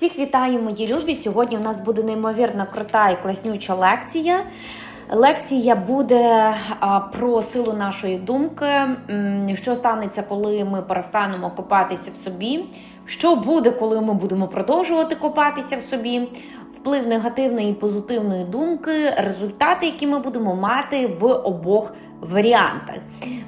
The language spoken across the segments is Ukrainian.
Всіх вітаю, мої любі. Сьогодні у нас буде неймовірно крута і класнюча лекція. Лекція буде про силу нашої думки, що станеться, коли ми перестанемо копатися в собі, що буде, коли ми будемо продовжувати копатися в собі, вплив негативної і позитивної думки, результати, які ми будемо мати в обох варіантах.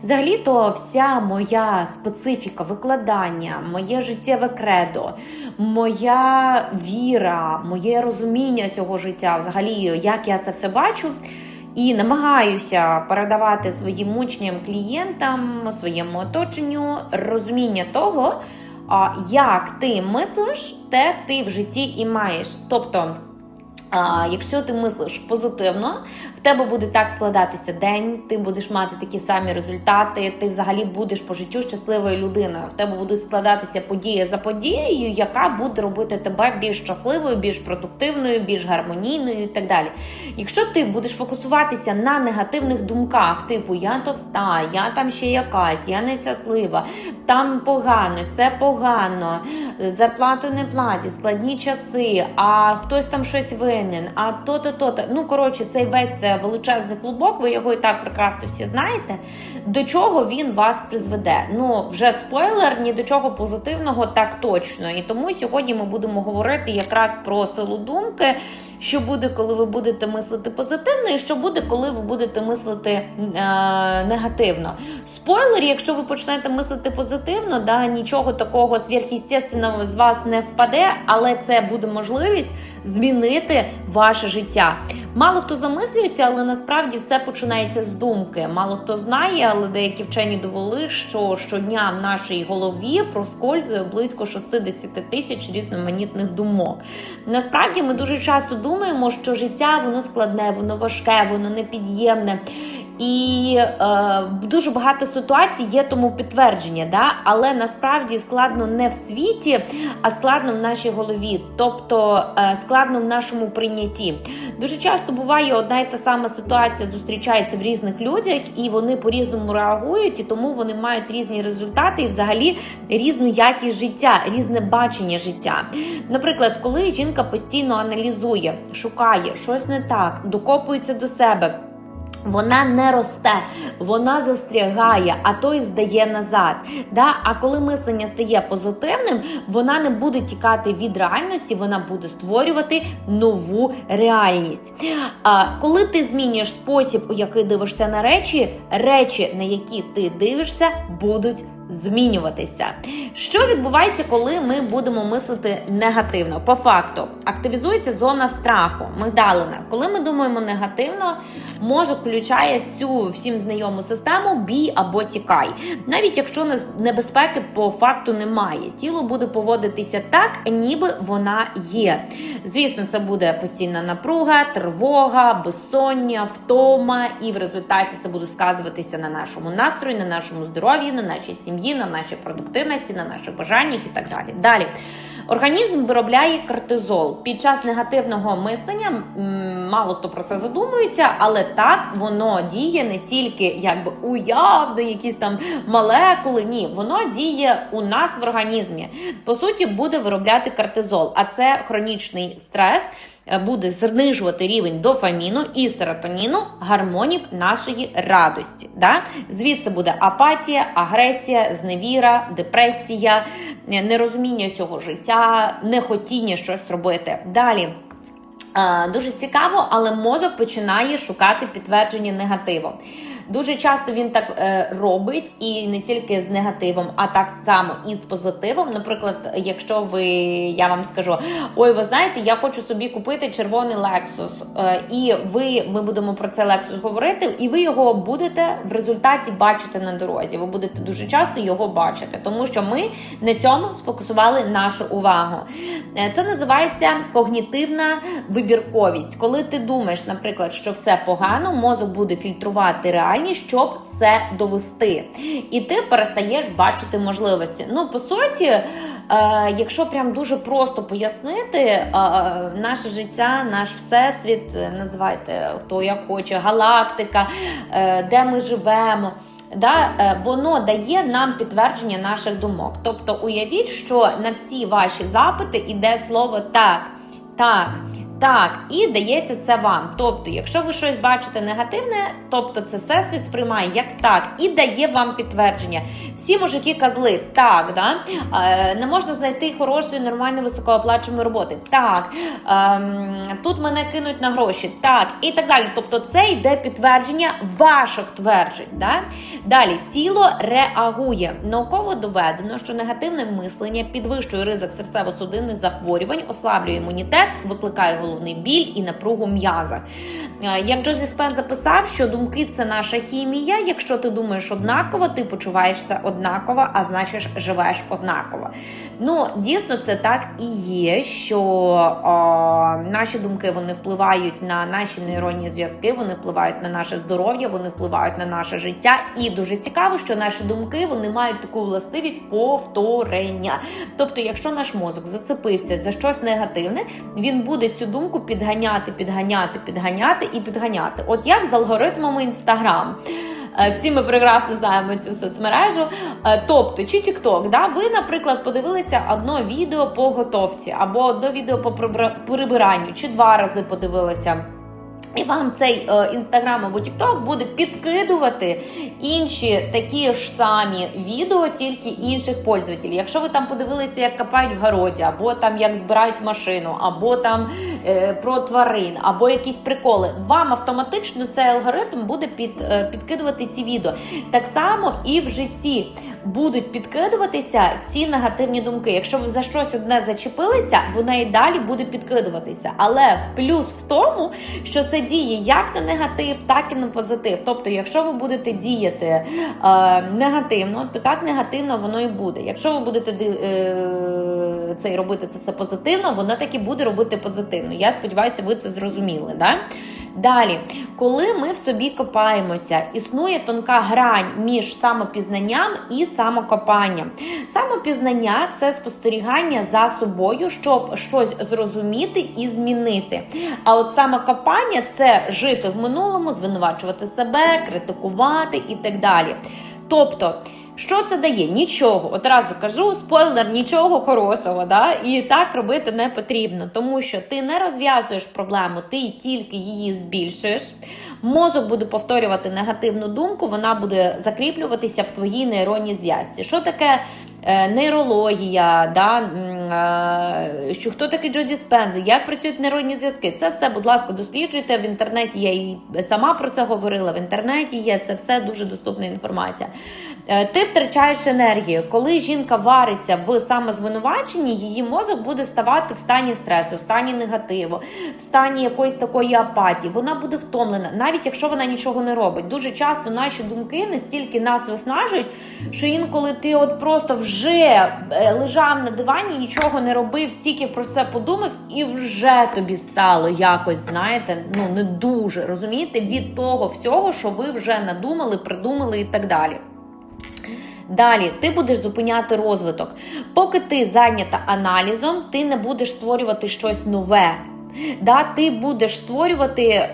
Взагалі-то вся моя специфіка викладання, моє життєве кредо, моя віра, моє розуміння цього життя, взагалі, як я це все бачу. І намагаюся передавати своїм учням, клієнтам, своєму оточенню розуміння того, як ти мислиш, те ти в житті і маєш. Тобто, а, якщо ти мислиш позитивно, в тебе буде так складатися день, ти будеш мати такі самі результати, ти взагалі будеш по життю щасливою людиною. В тебе будуть складатися подія за подією, яка буде робити тебе більш щасливою, більш продуктивною, більш гармонійною і так далі. Якщо ти будеш фокусуватися на негативних думках, типу я товста, я там ще якась, я нещаслива, там погано, все погано, зарплату не платять, складні часи, а хтось там щось винен, а то-то, то-то. Ну, коротше, цей весь е, величезний клубок, ви його і так прекрасно всі знаєте. До чого він вас призведе? Ну, вже спойлер, ні до чого позитивного, так точно. І тому сьогодні ми будемо говорити якраз про силу думки. Що буде, коли ви будете мислити позитивно, і що буде, коли ви будете мислити е, негативно. Спойлер, якщо ви почнете мислити позитивно, да, нічого такого сверхъестественного з вас не впаде, але це буде можливість змінити ваше життя. Мало хто замислюється, але насправді все починається з думки. Мало хто знає, але деякі вчені довели, що щодня в нашій голові проскользує близько 60 тисяч різноманітних думок. Насправді ми дуже часто думаємо, що життя воно складне, воно важке, воно непід'ємне. І е, дуже багато ситуацій є тому підтвердження, да? але насправді складно не в світі, а складно в нашій голові, тобто е, складно в нашому прийнятті. Дуже часто буває одна й та сама ситуація зустрічається в різних людях, і вони по-різному реагують, і тому вони мають різні результати і взагалі різну якість життя, різне бачення життя. Наприклад, коли жінка постійно аналізує, шукає щось не так, докопується до себе. Вона не росте, вона застрягає, а то й здає назад. Да? А коли мислення стає позитивним, вона не буде тікати від реальності, вона буде створювати нову реальність. А коли ти змінюєш спосіб, у який дивишся на речі, речі, на які ти дивишся, будуть змінюватися. Що відбувається, коли ми будемо мислити негативно? По факту активізується зона страху, мигдалина. Коли ми думаємо негативно, мозок включає всю всім знайому систему бій або тікай. Навіть якщо небезпеки по факту немає, тіло буде поводитися так, ніби вона є. Звісно, це буде постійна напруга, тривога, безсоння, втома, і в результаті це буде сказуватися на нашому настрої, на нашому здоров'ї, на нашій сім'ї, на нашій продуктивності, на наших бажаннях і так далі. Далі. Організм виробляє кортизол. Під час негативного мислення мало хто про це задумується, але так воно діє не тільки якби уявно, якісь там молекули. Ні, воно діє у нас в організмі. По суті, буде виробляти кортизол, а це хронічний стрес. Буде знижувати рівень дофаміну і серотоніну гармонів нашої радості. Да? Звідси буде апатія, агресія, зневіра, депресія, нерозуміння цього життя, нехотіння щось робити. Далі. Дуже цікаво, але мозок починає шукати підтвердження негативу. Дуже часто він так е, робить, і не тільки з негативом, а так само і з позитивом. Наприклад, якщо ви я вам скажу, ой, ви знаєте, я хочу собі купити червоний Lexus, е, і ви ми будемо про це Lexus говорити, і ви його будете в результаті бачити на дорозі. Ви будете дуже часто його бачити, тому що ми на цьому сфокусували нашу увагу. Е, це називається когнітивна вибірковість. Коли ти думаєш, наприклад, що все погано, мозок буде фільтрувати реальність, щоб це довести. І ти перестаєш бачити можливості. Ну, по суті, е, якщо прям дуже просто пояснити, е, наше життя, наш всесвіт, називайте хто як хоче, галактика, е, де ми живемо. да, е, воно дає нам підтвердження наших думок. Тобто, уявіть, що на всі ваші запити йде слово так, так. Так, і дається це вам. Тобто, якщо ви щось бачите негативне, тобто це всесвіт сприймає як так і дає вам підтвердження. Всі мужики козли, так, да? е, не можна знайти хорошої, нормальної, високооплачуваної роботи. Так, ем, тут мене кинуть на гроші, так, і так далі. Тобто, це йде підтвердження ваших тверджень. Да? Далі тіло реагує. Науково доведено, що негативне мислення підвищує ризик серцево-судинних захворювань, ослаблює імунітет, викликає головний біль і напругу м'яза. Е, Як Джозі Спен записав, що думки це наша хімія. Якщо ти думаєш однаково, ти почуваєшся однаково, а значить живеш однаково. Ну, дійсно, це так і є, що о, наші думки вони впливають на наші нейронні зв'язки, вони впливають на наше здоров'я, вони впливають на наше життя. І дуже цікаво, що наші думки вони мають таку властивість повторення. Тобто, якщо наш мозок зацепився за щось негативне, він буде цю думку підганяти, підганяти, підганяти і підганяти. От як з алгоритмами Інстаграм. Е, Всі ми прекрасно знаємо цю соцмережу. Е, Тобто, чи TikTok, да? ви, наприклад, подивилися одно відео по готовці, або одне відео по прибиранню, чи два рази подивилися. І вам цей інстаграм або TikTok буде підкидувати інші такі ж самі відео, тільки інших пользователів. Якщо ви там подивилися, як копають в городі, або там як збирають машину, або там е, про тварин, або якісь приколи, вам автоматично цей алгоритм буде під, е, підкидувати ці відео. Так само і в житті будуть підкидуватися ці негативні думки. Якщо ви за щось одне зачепилися, воно і далі буде підкидуватися. Але плюс в тому, що це діє як на негатив, так і на позитив. Тобто, якщо ви будете діяти е, негативно, то так негативно воно і буде. Якщо ви будете е, це робити це все позитивно, воно так і буде робити позитивно. Я сподіваюся, ви це зрозуміли. Да? Далі, коли ми в собі копаємося, існує тонка грань між самопізнанням і самокопанням. Самопізнання це спостерігання за собою, щоб щось зрозуміти і змінити. А от самокопання це жити в минулому, звинувачувати себе, критикувати і так далі. Тобто. Що це дає? Нічого. Одразу кажу, спойлер, нічого хорошого. Да? І так робити не потрібно, тому що ти не розв'язуєш проблему, ти тільки її збільшуєш. Мозок буде повторювати негативну думку, вона буде закріплюватися в твоїй нейронній зв'язці. Що таке е, нейрологія? Да? е, Що хто такий Джоді Спензи? Як працюють нейронні зв'язки? Це все, будь ласка, досліджуйте в інтернеті. Я і сама про це говорила. В інтернеті є це все дуже доступна інформація. Е, Ти втрачаєш енергію. Коли жінка вариться в самозвинуваченні, її мозок буде ставати в стані стресу, в стані негативу, в стані якоїсь такої апатії. Вона буде втомлена, навіть якщо вона нічого не робить. Дуже часто наші думки настільки нас виснажують, що інколи ти от просто вже е, лежав на дивані, нічого не робив, стільки про це подумав, і вже тобі стало якось, знаєте, ну не дуже розумієте, від того всього, що ви вже надумали, придумали і так далі. Далі ти будеш зупиняти розвиток. Поки ти зайнята аналізом, ти не будеш створювати щось нове. Да, ти будеш створювати е,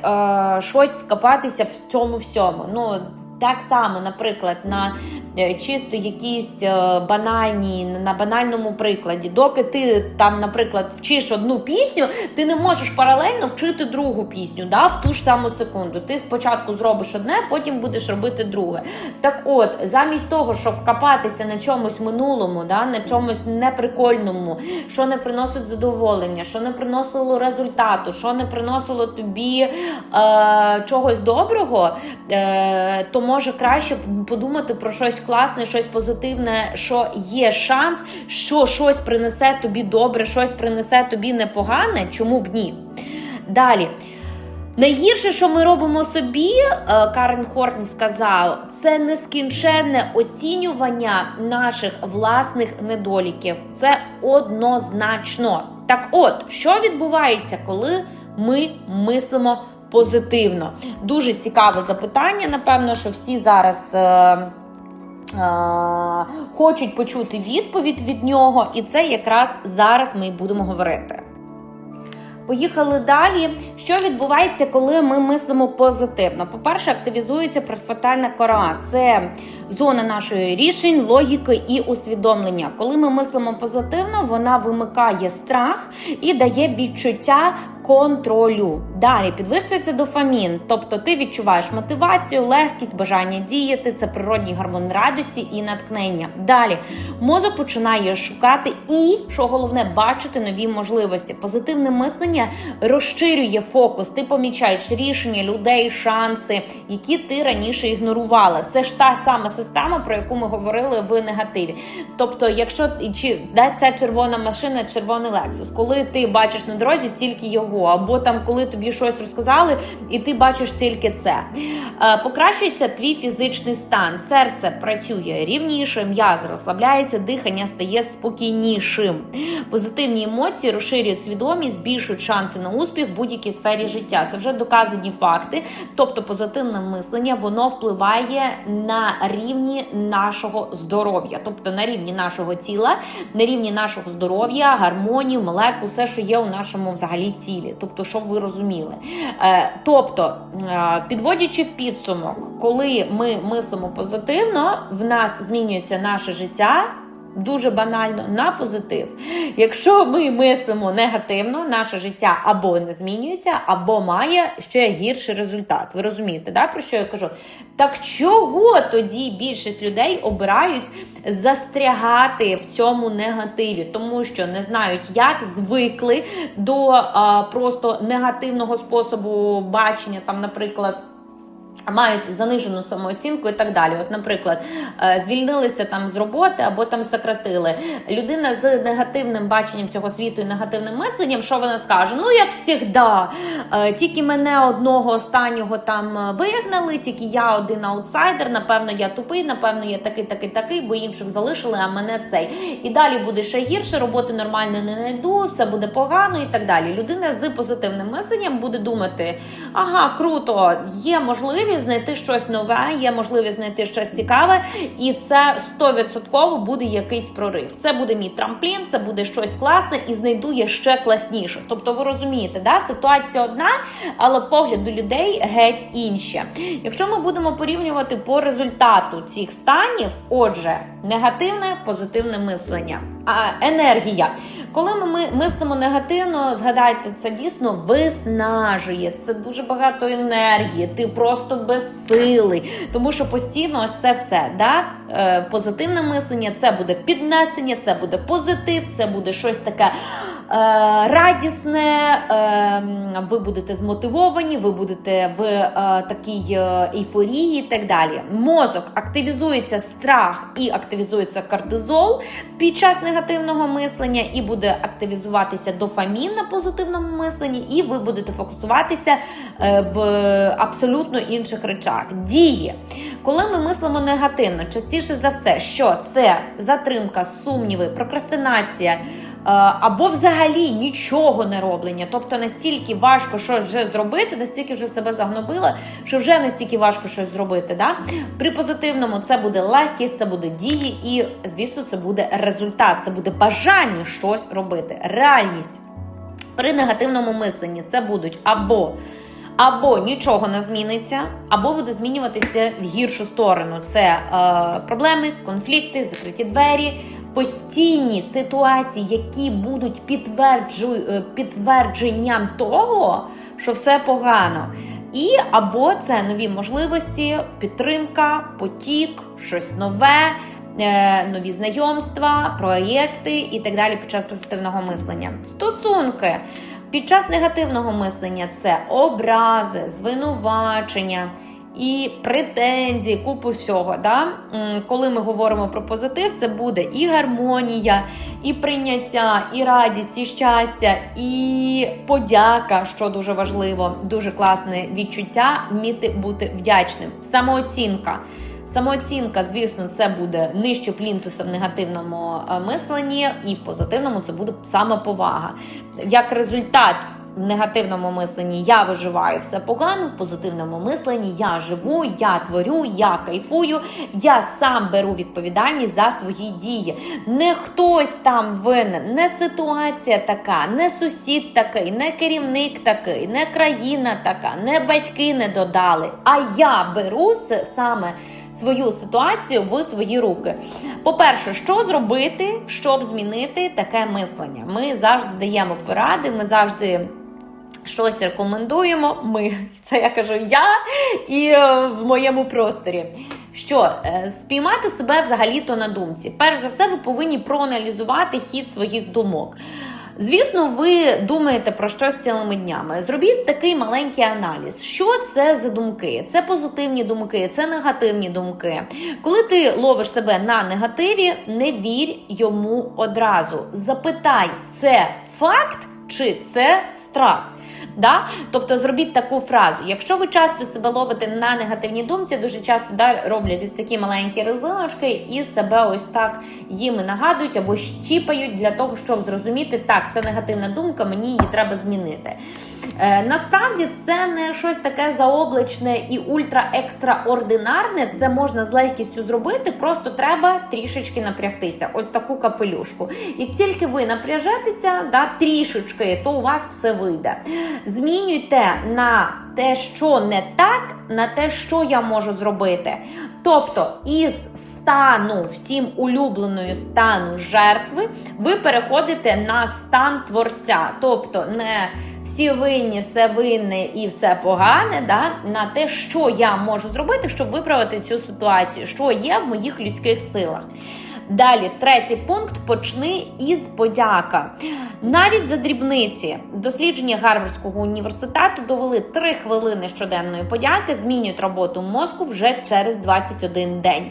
щось, скопатися в цьому всьому. Ну, так само, наприклад, на е, чисто якісь е, банальні, на банальному прикладі. Доки ти там, наприклад, вчиш одну пісню, ти не можеш паралельно вчити другу пісню да, в ту ж саму секунду. Ти спочатку зробиш одне, потім будеш робити друге. Так от, замість того, щоб копатися на чомусь минулому, да, на чомусь неприкольному, що не приносить задоволення, що не приносило результату, що не приносило тобі е, чогось доброго, е, то може краще подумати про щось класне, щось позитивне, що є шанс, що щось принесе тобі добре, щось принесе тобі непогане, чому б ні. Далі. Найгірше, що ми робимо собі, е, Карен Хортні сказав, це нескінченне оцінювання наших власних недоліків. Це однозначно. Так от, що відбувається, коли ми мислимо позитивно? Дуже цікаве запитання. Напевно, що всі зараз. е, е, Хочуть почути відповідь від нього, і це якраз зараз ми й будемо говорити. Поїхали далі. Що відбувається, коли ми мислимо позитивно? По-перше, активізується префронтальна кора. Це зона нашої рішень, логіки і усвідомлення. Коли ми мислимо позитивно, вона вимикає страх і дає відчуття. Контролю далі підвищується дофамін, тобто ти відчуваєш мотивацію, легкість, бажання діяти. Це природній гормон радості і натхнення. Далі мозок починає шукати і, що головне, бачити нові можливості. Позитивне мислення розширює фокус. Ти помічаєш рішення людей, шанси, які ти раніше ігнорувала. Це ж та сама система, про яку ми говорили в негативі. Тобто, якщо чи де ця червона машина, червоний лексус, коли ти бачиш на дорозі тільки його, або там коли тобі щось розказали, і ти бачиш тільки це. Е, Покращується твій фізичний стан, серце працює рівніше, м'яз розслабляється, дихання стає спокійнішим. Позитивні емоції розширюють свідомість, збільшують шанси на успіх в будь-якій сфері життя. Це вже доказані факти. Тобто, позитивне мислення воно впливає на рівні нашого здоров'я, тобто на рівні нашого тіла, на рівні нашого здоров'я, гармонії, молекул, все, що є у нашому взагалі тілі. Тобто, щоб ви розуміли. Е, тобто, е, підводячи підсумок, коли ми мислимо позитивно, в нас змінюється наше життя. Дуже банально на позитив. Якщо ми мислимо негативно, наше життя або не змінюється, або має ще гірший результат. Ви розумієте, да, про що я кажу? Так чого тоді більшість людей обирають застрягати в цьому негативі? Тому що не знають, як звикли до а, просто негативного способу бачення, там, наприклад. Мають занижену самооцінку і так далі. От, наприклад, е, звільнилися там з роботи або там сократили. Людина з негативним баченням цього світу і негативним мисленням, що вона скаже? Ну, як завжди, е, тільки мене одного останнього там вигнали, тільки я один аутсайдер. Напевно, я тупий, напевно, я такий, такий, такий, бо інших залишили, а мене цей. І далі буде ще гірше, роботи нормально не знайду, все буде погано і так далі. Людина з позитивним мисленням буде думати: ага, круто, є можливість знайти щось нове, є можливість знайти щось цікаве, і це 100% буде якийсь прорив. Це буде мій трамплін, це буде щось класне і знайду я ще класніше. Тобто, ви розумієте, да? ситуація одна, але погляд до людей геть інша. Якщо ми будемо порівнювати по результату цих станів, отже, негативне, позитивне мислення, енергія. Коли ми ми- мислимо негативно, згадайте, це дійсно виснажує. Це дуже багато енергії. Ти просто безсилий. Тому що постійно ось це все. Да? Е, позитивне мислення це буде піднесення, це буде позитив, це буде щось таке. Е, Радісне, е, ви будете змотивовані, ви будете в е, такій ейфорії і так далі. Мозок активізується страх і активізується кортизол під час негативного мислення, і буде активізуватися дофамін на позитивному мисленні, і ви будете фокусуватися в абсолютно інших речах. Дії. Коли ми мислимо негативно, частіше за все, що це затримка, сумніви, прокрастинація. Е, Або взагалі нічого не роблення, тобто настільки важко щось вже зробити, настільки вже себе загнобила, що вже настільки важко щось зробити. Да? При позитивному це буде легкість, це буде дії, і звісно, це буде результат, це буде бажання щось робити. Реальність при негативному мисленні це будуть або або нічого не зміниться, або буде змінюватися в гіршу сторону. Це е, проблеми, конфлікти, закриті двері, постійні ситуації, які будуть підтверджу, е, підтвердженням того, що все погано. І або це нові можливості, підтримка, потік, щось нове, е, нові знайомства, проєкти і так далі під час позитивного мислення. Стосунки. Під час негативного мислення це образи, звинувачення і претензії, купу всього. Да? Коли ми говоримо про позитив, це буде і гармонія, і прийняття, і радість, і щастя, і подяка, що дуже важливо, дуже класне відчуття, вміти бути вдячним. Самооцінка. Самооцінка, звісно, це буде нижче плінтуса в негативному е, мисленні, і в позитивному це буде самоповага. Як результат в негативному мисленні я виживаю все погано, в позитивному мисленні я живу, я творю, я кайфую, я сам беру відповідальність за свої дії. Не хтось там винен, не ситуація така, не сусід такий, не керівник такий, не країна така, не батьки не додали. А я беру саме свою ситуацію в свої руки. По-перше, що зробити, щоб змінити таке мислення? Ми завжди даємо поради, ми завжди. Щось рекомендуємо. Ми це я кажу я і е, в моєму просторі. Що е, спіймати себе взагалі-то на думці? Перш за все, ви повинні проаналізувати хід своїх думок. Звісно, ви думаєте про щось цілими днями. Зробіть такий маленький аналіз. Що це за думки? Це позитивні думки, це негативні думки. Коли ти ловиш себе на негативі, не вірь йому одразу. Запитай, це факт чи це страх. Да? Тобто зробіть таку фразу. Якщо ви часто себе ловите на негативній думці, дуже часто да, роблять ось такі маленькі резиночки і себе ось так їм нагадують або щіпають для того, щоб зрозуміти, так, це негативна думка, мені її треба змінити. Е, насправді це не щось таке заоблачне і ультра-екстраординарне. Це можна з легкістю зробити, просто треба трішечки напрягтися. Ось таку капелюшку. Як тільки ви напряжетеся, да, трішечки, то у вас все вийде. Змінюйте на те, що не так, на те, що я можу зробити. Тобто, із стану всім улюбленою стану жертви, ви переходите на стан творця. Тобто, не всі винні, все винне і все погане, да, на те, що я можу зробити, щоб виправити цю ситуацію, що є в моїх людських силах. Далі, третій пункт почни із подяка. Навіть за дрібниці дослідження Гарвардського університету довели 3 хвилини щоденної подяки змінюють роботу мозку вже через 21 день.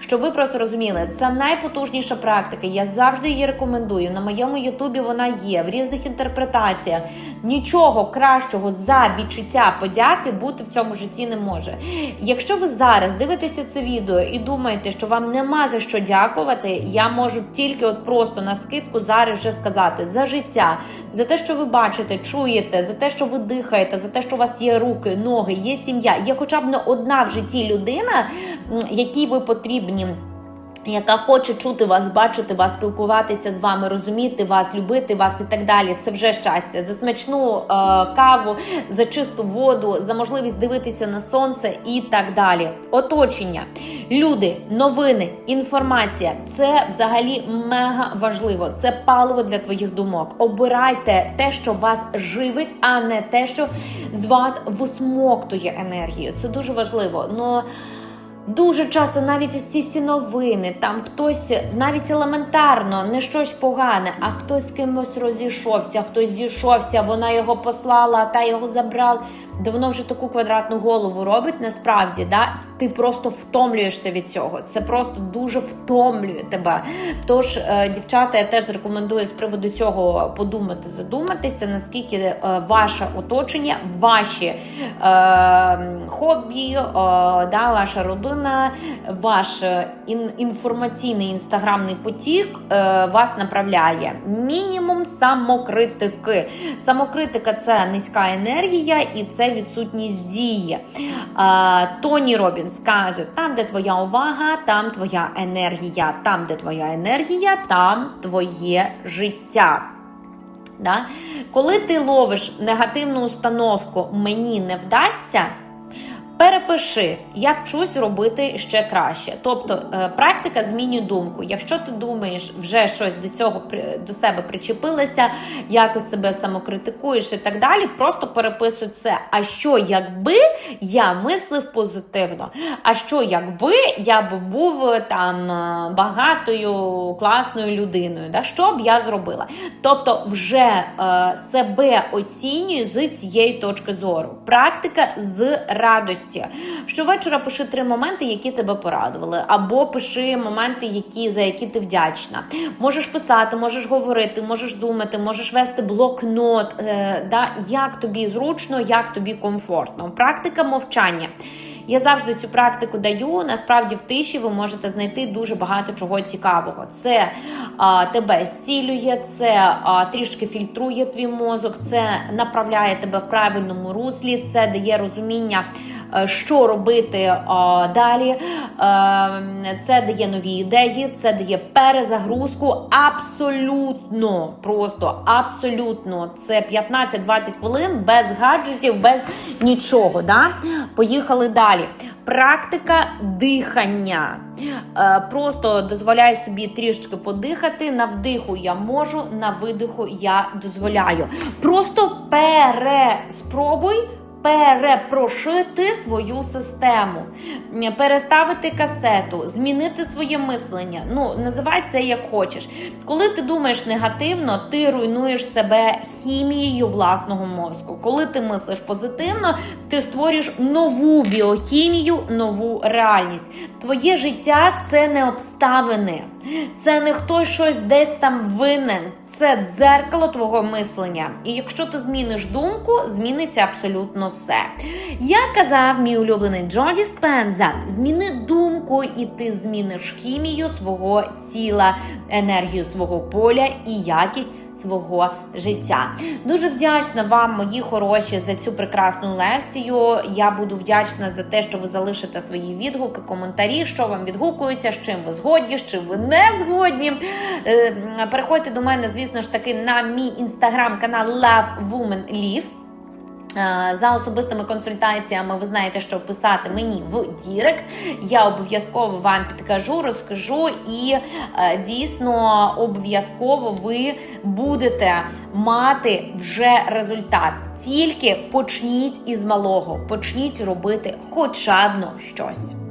Щоб ви просто розуміли, це найпотужніша практика. Я завжди її рекомендую. На моєму Ютубі вона є в різних інтерпретаціях. Нічого кращого за відчуття подяки бути в цьому житті не може. Якщо ви зараз дивитеся це відео і думаєте, що вам нема за що дякувати, я можу тільки от просто на скидку зараз вже сказати за життя, за те, що ви бачите, чуєте, за те, що ви дихаєте, за те, що у вас є руки, ноги, є сім'я, є хоча б не одна в житті людина, якій ви потрібні. Яка хоче чути вас, бачити вас, спілкуватися з вами, розуміти вас, любити вас і так далі. Це вже щастя. За смачну е, каву, за чисту воду, за можливість дивитися на сонце і так далі. Оточення, люди, новини, інформація це взагалі мега важливо. Це паливо для твоїх думок. Обирайте те, що вас живить, а не те, що з вас висмоктує енергію. Це дуже важливо. Но Дуже часто навіть ці всі новини, там хтось навіть елементарно не щось погане, а хтось з кимось розійшовся, хтось зійшовся, вона його послала, та його забрала. Де воно вже таку квадратну голову робить, насправді, да? ти просто втомлюєшся від цього. Це просто дуже втомлює тебе. Тож, е, дівчата, я теж рекомендую з приводу цього подумати, задуматися, наскільки е, ваше оточення, ваші е, хобі, е, да, ваша родина, ваш е, ін- інформаційний інстаграмний потік е, вас направляє. Мінімум самокритики. Самокритика це низька енергія і це відсутність дії. Тоні Робінс каже: там, де твоя увага, там твоя енергія, там, де твоя енергія, там твоє життя. Да? Коли ти ловиш негативну установку мені не вдасться. Перепиши, я вчусь робити ще краще. Тобто е, практика змінює думку. Якщо ти думаєш, вже щось до цього до себе причепилося, якось себе самокритикуєш і так далі, просто переписуй це. А що якби я мислив позитивно? А що якби я б був е, там е, багатою, класною людиною? Да? Що б я зробила? Тобто, вже е, себе оцінюю з цієї точки зору. Практика з радості. Щовечора пиши три моменти, які тебе порадували, або пиши моменти, які, за які ти вдячна. Можеш писати, можеш говорити, можеш думати, можеш вести блокнот, е, да, як тобі зручно, як тобі комфортно. Практика мовчання. Я завжди цю практику даю. Насправді в тиші ви можете знайти дуже багато чого цікавого. Це а, тебе зцілює, це а, трішки фільтрує твій мозок, це направляє тебе в правильному руслі, це дає розуміння. Е, Що робити е, далі? Е, Це дає нові ідеї, це дає перезагрузку. Абсолютно, просто абсолютно. Це 15-20 хвилин без гаджетів, без нічого. Да? Поїхали далі. Практика дихання. Просто дозволяй собі трішки подихати. На вдиху я можу, на видиху я дозволяю. Просто переспробуй перепрошити свою систему, переставити касету, змінити своє мислення. Ну, називай це як хочеш. Коли ти думаєш негативно, ти руйнуєш себе хімією власного мозку. Коли ти мислиш позитивно, ти створюєш нову біохімію, нову реальність. Твоє життя це не обставини, це не хтось щось десь там винен. Це дзеркало твого мислення. І якщо ти зміниш думку, зміниться абсолютно все. Як казав мій улюблений Джоді Спенза, зміни думку, і ти зміниш хімію свого тіла, енергію свого поля і якість. Свого життя дуже вдячна вам, мої хороші, за цю прекрасну лекцію. Я буду вдячна за те, що ви залишите свої відгуки, коментарі, що вам відгукується, з чим ви згодні, з чим ви не згодні. Е, Переходьте до мене, звісно ж таки, на мій інстаграм-канал Love Woman Live. Е, За особистими консультаціями ви знаєте, що писати мені в Дірект. Я обов'язково вам підкажу, розкажу, і е, дійсно обов'язково ви будете мати вже результат. Тільки почніть із малого, почніть робити хоча б щось.